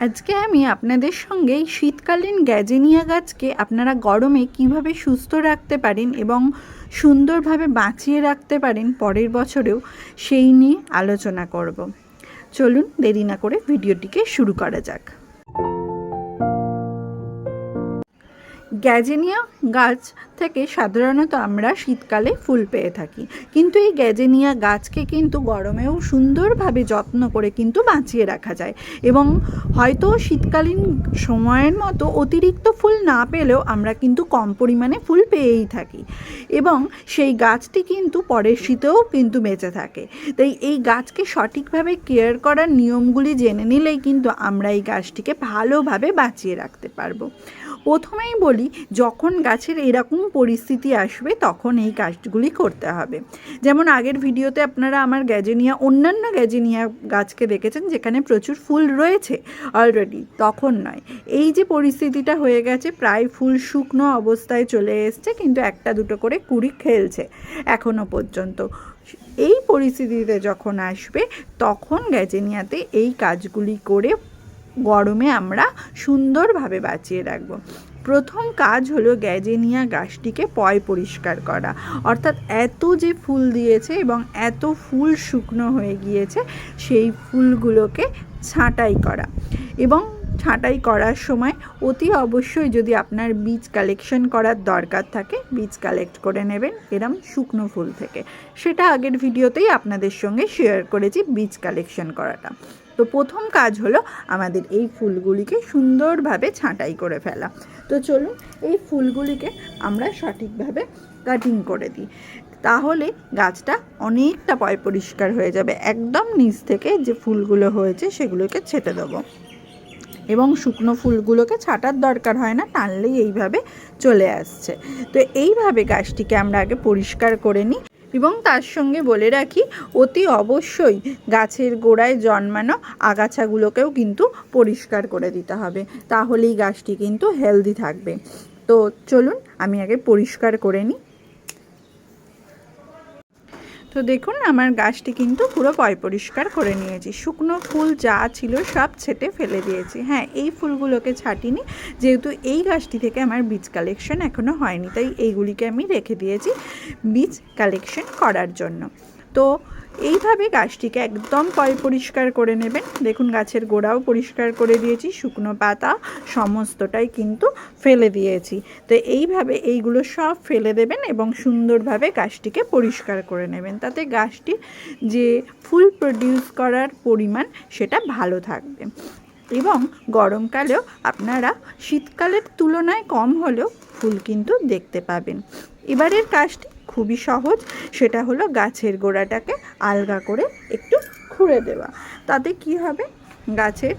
আজকে আমি আপনাদের সঙ্গে শীতকালীন গ্যাজেনিয়া গাছকে আপনারা গরমে কীভাবে সুস্থ রাখতে পারেন এবং সুন্দরভাবে বাঁচিয়ে রাখতে পারেন পরের বছরেও সেই নিয়ে আলোচনা করব। চলুন দেরি না করে ভিডিওটিকে শুরু করা যাক। গ্যাজেনিয়া গাছ থেকে সাধারণত আমরা শীতকালে ফুল পেয়ে থাকি। কিন্তু এই গ্যাজেনিয়া গাছকে কিন্তু গরমেও সুন্দরভাবে যত্ন করে কিন্তু বাঁচিয়ে রাখা যায়। এবং হয়তো শীতকালীন সময়ের মতো অতিরিক্ত ফুল না পেলেও আমরা কিন্তু কম পরিমাণে ফুল পেয়েই থাকি। এবং সেই গাছটি কিন্তু পরের শীতেও কিন্তু বেঁচে থাকে। তাই এই গাছকে সঠিকভাবে কেয়ার করার নিয়মগুলি জেনে নিলেই কিন্তু আমরা এই গাছটিকে ভালোভাবে বাঁচিয়ে রাখতে পারব। প্রথমেই বলি, যখন গাছের এরকম পরিস্থিতি আসবে, তখন এই কাজগুলি করতে হবে। যেমন আগের ভিডিওতে আপনারা আমার গ্যাজেনিয়া, অন্যান্য গ্যাজেনিয়া গাছকে দেখেছেন, যেখানে প্রচুর ফুল রয়েছে অলরেডি তখন নয়। এই যে পরিস্থিতিটা হয়ে গেছে, প্রায় ফুল শুকনো অবস্থায় চলে এসছে, কিন্তু একটা দুটো করে কুড়ি খেলছে এখনও পর্যন্ত। এই পরিস্থিতিতে যখন আসবে, তখন গ্যাজেনিয়াতে এই কাজগুলি করে গরমে আমরা সুন্দরভাবে বাঁচিয়ে রাখব। প্রথম কাজ হলো গ্যাজেনিয়া গাছটিকে পয় পরিষ্কার করা। অর্থাৎ এত যে ফুল দিয়েছে এবং এত ফুল শুকনো হয়ে গিয়েছে, সেই ফুলগুলোকে ছাঁটাই করা। এবং ছাঁটাই করার সময় অতি অবশ্যই যদি আপনার বীজ কালেকশন করার দরকার থাকে, বীজ কালেক্ট করে নেবেন এরম শুকনো ফুল থেকে। সেটা আগের ভিডিওতেই আপনাদের সঙ্গে শেয়ার করেছি বীজ কালেকশন করাটা। তো প্রথম কাজ হলো আমাদের এই ফুলগুলিকে সুন্দরভাবে ছাঁটাই করে ফেলা। তো চলুন এই ফুলগুলিকে আমরা সঠিকভাবে কাটিং করে দিই। তাহলে গাছটা অনেকটা পয় পরিষ্কার হয়ে যাবে। একদম নিচ থেকে যে ফুলগুলো হয়েছে সেগুলোকে ছেটে দেবো। এবং শুকনো ফুলগুলোকে ছাটার দরকার হয় না, টানলেই এইভাবে চলে আসছে। তো এইভাবে গাছটিকে আমরা আগে পরিষ্কার করে নিই এবং তার সঙ্গে বলে রাখি, অতি অবশ্যই গাছের গোড়ায় জন্মানো আগাছাগুলোকেও কিন্তু পরিষ্কার করে দিতে হবে। তাহলেই গাছটি কিন্তু হেলদি থাকবে। তো চলুন, আমি আগে পরিষ্কার করে নিই। তো দেখুন, আমার গাছটি কিন্তু পুরো পয় পরিষ্কার করে নিয়েছি। শুকনো ফুল যা ছিল সব ছেটে ফেলে দিয়েছি। হ্যাঁ এই ফুলগুলোকে ছাটিনি, যেহেতু এই গাছটি থেকে আমার বীজ কালেকশন এখনও হয়নি। তাই এইগুলিকে আমি রেখে দিয়েছি বীজ কালেকশন করার জন্য। তো এইভাবে গাছটিকে একদম পয় পরিষ্কার করে নেবেন। দেখুন, গাছের গোড়াও পরিষ্কার করে দিয়েছি, শুকনো পাতা সমস্তটাই কিন্তু ফেলে দিয়েছি। তো এইভাবে এইগুলো সব ফেলে দেবেন এবং সুন্দরভাবে গাছটিকে পরিষ্কার করে নেবেন। তাতে গাছটি যে ফুল প্রডিউস করার পরিমাণ সেটা ভালো থাকবে। এবং গরমকালেও আপনারা শীতকালের তুলনায় কম হলেও ফুল কিন্তু দেখতে পাবেন। এবারের কাজটি খুবই সহজ। সেটা হলো গাছের গোড়াটাকে আলগা করে একটু খুঁড়ে দেওয়া। তাতে কি হবে? গাছের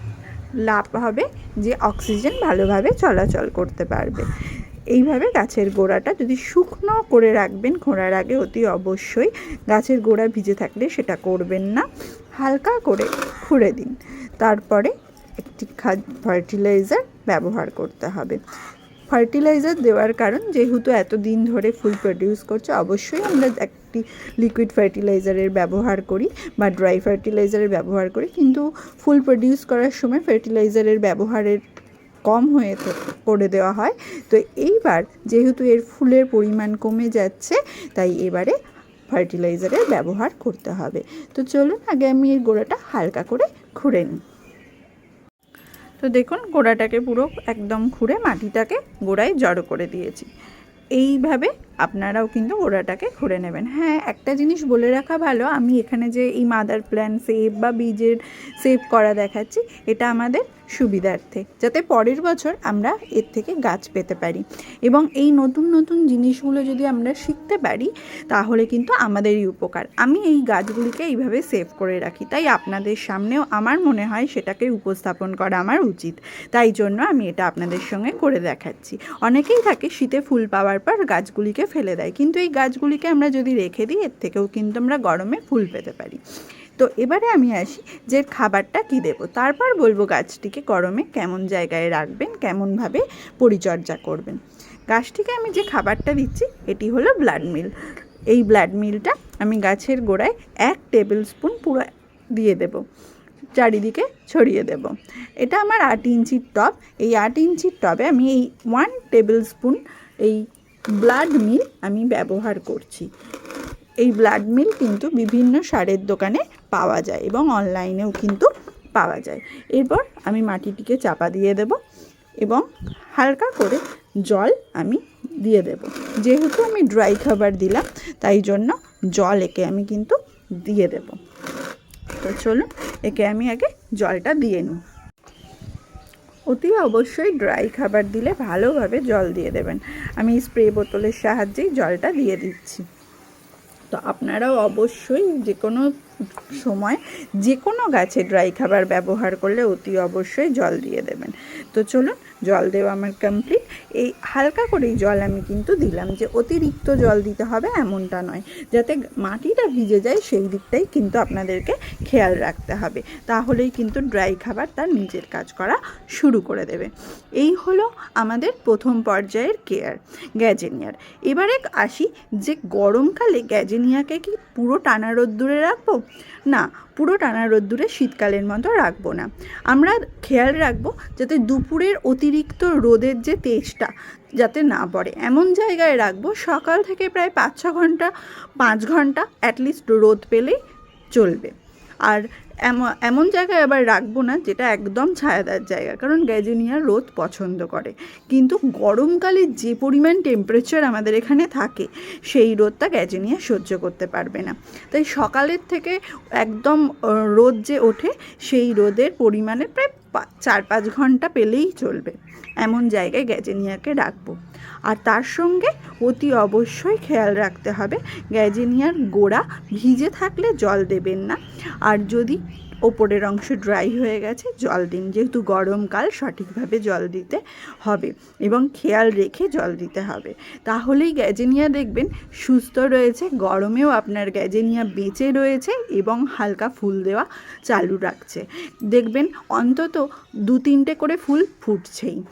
লাভ হবে যে অক্সিজেন ভালোভাবে চলাচল করতে পারবে। এইভাবে গাছের গোড়াটা যদি শুকনো করে রাখবেন, খোঁড়ার আগে অতি অবশ্যই গাছের গোড়া ভিজে থাকলে সেটা করবেন না। হালকা করে খুঁড়ে দিন। তারপরে একটি খাদ ফার্টিলাইজার ব্যবহার করতে হবে। ফার্টিলাইজার দেওয়ার কারণ, যেহেতু এত দিন ধরে ফুল প্রডিউস করছে, অবশ্যই আমরা একটি লিকুইড ফার্টিলাইজারের ব্যবহার করি বা ড্রাই ফার্টিলাইজারের ব্যবহার করি, কিন্তু ফুল প্রডিউস করার সময় ফার্টিলাইজারের ব্যবহারের কম হয়ে করে দেওয়া হয়। তো এইবার যেহেতু এর ফুলের পরিমাণ কমে যাচ্ছে, তাই এবারে ফার্টিলাইজারের ব্যবহার করতে হবে। তো চলুন, আগে আমি এর গোড়াটা হালকা করে খুঁড়ে নিই। তো দেখুন, গোড়াটাকে পুরো একদম খুঁড়ে মাটিটাকে গোড়ায় জড়ো করে দিয়েছি। এইভাবে আপনারাও কিন্তু গোড়াটাকে খুঁড়ে নেবেন। হ্যাঁ একটা জিনিস বলে রাখা ভালো, আমি এখানে যে এই মাদার প্ল্যান সেভ বা বীজের সেভ করা দেখাচ্ছি, এটা আমাদের সুবিধার্থে, যাতে পরের বছর আমরা এর থেকে গাছ পেতে পারি। এবং এই নতুন নতুন জিনিসগুলো যদি আমরা শিখতে পারি, তাহলে কিন্তু আমাদেরই উপকার। আমি এই গাছগুলিকে এইভাবে সেভ করে রাখি। তাই আপনাদের সামনেও আমার মনে হয় সেটাকে উপস্থাপন করা আমার উচিত। তাই জন্য আমি এটা আপনাদের সঙ্গে করে দেখাচ্ছি। অনেকেই থাকে, শীতে ফুল পাওয়ার পর গাছগুলিকে ফেলে দেয়। কিন্তু এই গাছগুলিকে আমরা যদি রেখে দিই, এর থেকেও কিন্তু আমরা গরমে ফুল পেতে পারি। তো এবারে আমি আসি যে খাবারটা কি দেব। তারপর বলব গাছটিকে গরমে কেমন জায়গায় রাখবেন, কেমনভাবে পরিচর্যা করবেন। গাছটিকে আমি যে খাবারটা দিচ্ছি, এটি হলো ব্লাড মিল। এই ব্লাড মিলটা আমি গাছের গোড়ায় এক টেবিল স্পুন পুরো দিয়ে দেব, চারিদিকে ছড়িয়ে দেব। এটা আমার আট ইঞ্চির টব। এই আট ইঞ্চির টবে আমি এই ওয়ান টেবিল স্পুন এই ব্লাড মিল আমি ব্যবহার করছি। এই ব্লাড মিল কিন্তু বিভিন্ন সারের দোকানে পাওয়া যায় এবং অনলাইনেও কিন্তু পাওয়া যায়। এরপর আমি মাটিটিকে চাপা দিয়ে দেব এবং হালকা করে জল আমি দিয়ে দেব। যেহেতু আমি ড্রাই খাবার দিলাম, তাই জন্য জল একে আমি কিন্তু দিয়ে দেব। তো চলুন, একে আমি আগে জলটা দিয়ে নিই। অতি অবশ্যই ড্রাই খাবার দিলে ভালোভাবে জল দিয়ে দেবেন। আমি স্প্রে বোতলের সাহায্যেই জলটা দিয়ে দিচ্ছি। তো আপনারাও অবশ্যই যে কোনো সময় যে কোনো গাছে ড্রাই খাবার ব্যবহার করলে অতি অবশ্যই জল দিয়ে দেবেন। তো চলুন, জল দেওয়া আমার কমপ্লিট এই হালকা করেই জল আমি কিন্তু দিলাম যে অতিরিক্ত জল দিতে হবে এমনটা নয়। যাতে মাটিটা ভিজে যায় সেই দিকটাই কিন্তু আপনাদেরকে খেয়াল রাখতে হবে। তাহলেই কিন্তু ড্রাই খাবার তার নিজের কাজ করা শুরু করে দেবে। এই হলো আমাদের প্রথম পর্যায়ের কেয়ার, গ্যাজেনিয়ার। এবারে আসি যে গরমকালে গ্যাজেনিয়াকে কি পুরো টানা রোদ্দুরে রাখব? না, পুরো টানা রোদ্দুরে শীতকালের মতো রাখব না। আমরা খেয়াল রাখব যাতে দুপুরের অতিরিক্ত রোদের যে তেজটা যাতে না পড়ে। এমন জায়গায় রাখব, সকাল থেকে প্রায় পাঁচ ছ ঘণ্টা, পাঁচ ঘণ্টা অ্যাটলিস্ট রোদ পেলেই চলবে। আর এমন জায়গায় আবার রাখব না যেটা একদম ছায়াদার জায়গা, কারণ গ্যাজেনিয়া রোদ পছন্দ করে। কিন্তু গরমকালে যে পরিমাণ টেম্পারেচার আমাদের এখানে থাকে, সেই রোদটা গ্যাজেনিয়া সহ্য করতে পারবে না। তাই সকালের থেকে একদম রোদ যে ওঠে, সেই রোদের পরিমাণে প্রায় চার পাঁচ ঘণ্টা পেলেই চলবে। এমন জায়গায় গ্যাজেনিয়াকে ডাকবো। আর তার সঙ্গে অতি অবশ্যই খেয়াল রাখতে হবে, গ্যাজেনিয়ার গোড়া ভিজে থাকলে জল দেবেন না। আর যদি ওপরের অংশ ড্রাই হয়ে গেছে, জল দিন। যেহেতু গরমকাল সঠিকভাবে জল দিতে হবে এবং খেয়াল রেখে জল দিতে হবে। তাহলেই গ্যাজেনিয়া দেখবেন সুস্থ রয়েছে, গরমেও আপনার গ্যাজেনিয়া বেঁচে রয়েছে এবং হালকা ফুল দেওয়া চালু রাখছে। দেখবেন অন্তত দু তিনটে করে ফুল ফুটছেই।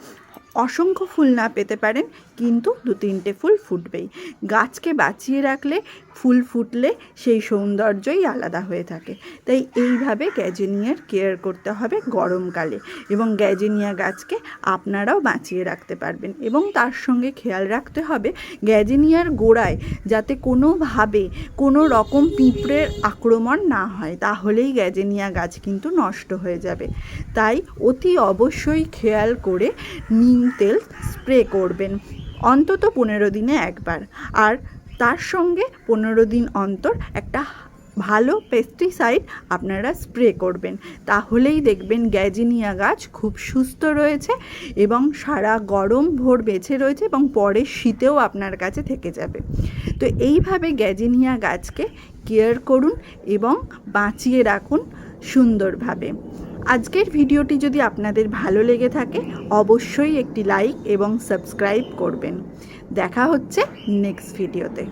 অসংখ্য ফুল না পেতে পারেন কিন্তু দু তিনটে ফুল ফুটবেই। গাছকে বাঁচিয়ে রাখলে, ফুল ফুটলে সেই সৌন্দর্যই আলাদা হয়ে থাকে। তাই এইভাবে গ্যাজেনিয়ার কেয়ার করতে হবে গরমকালে এবং গ্যাজেনিয়া গাছকে আপনারাও বাঁচিয়ে রাখতে পারবেন এবং তার সঙ্গে খেয়াল রাখতে হবে গ্যাজেনিয়ার গোড়ায় যাতে কোনোভাবে কোনো রকম পিঁপড়ের আক্রমণ না হয়, তাহলেই গ্যাজেনিয়া গাছ কিন্তু নষ্ট হয়ে যাবে। তাই অতি অবশ্যই খেয়াল করে নিম তেল স্প্রে করবেন। অন্তত পনেরো দিনে একবার। আর তার সঙ্গে পনেরো দিন অন্তর একটা ভালো পেস্টিসাইড আপনারা স্প্রে করবেন। তাহলেই দেখবেন গ্যাজিনিয়া গাছ খুব সুস্থ রয়েছে এবং সারা গরম ভোর বেঁচে রয়েছে এবং পরের শীতেও আপনার কাছে থেকে যাবে। তো এইভাবে গ্যাজিনিয়া গাছকে কেয়ার করুন এবং বাঁচিয়ে রাখুন সুন্দরভাবে। আজকের ভিডিওটি যদি আপনাদের ভালো লেগে থাকে, অবশ্যই একটি লাইক এবং সাবস্ক্রাইব করবেন। দেখা হচ্ছে নেক্সট ভিডিওতে।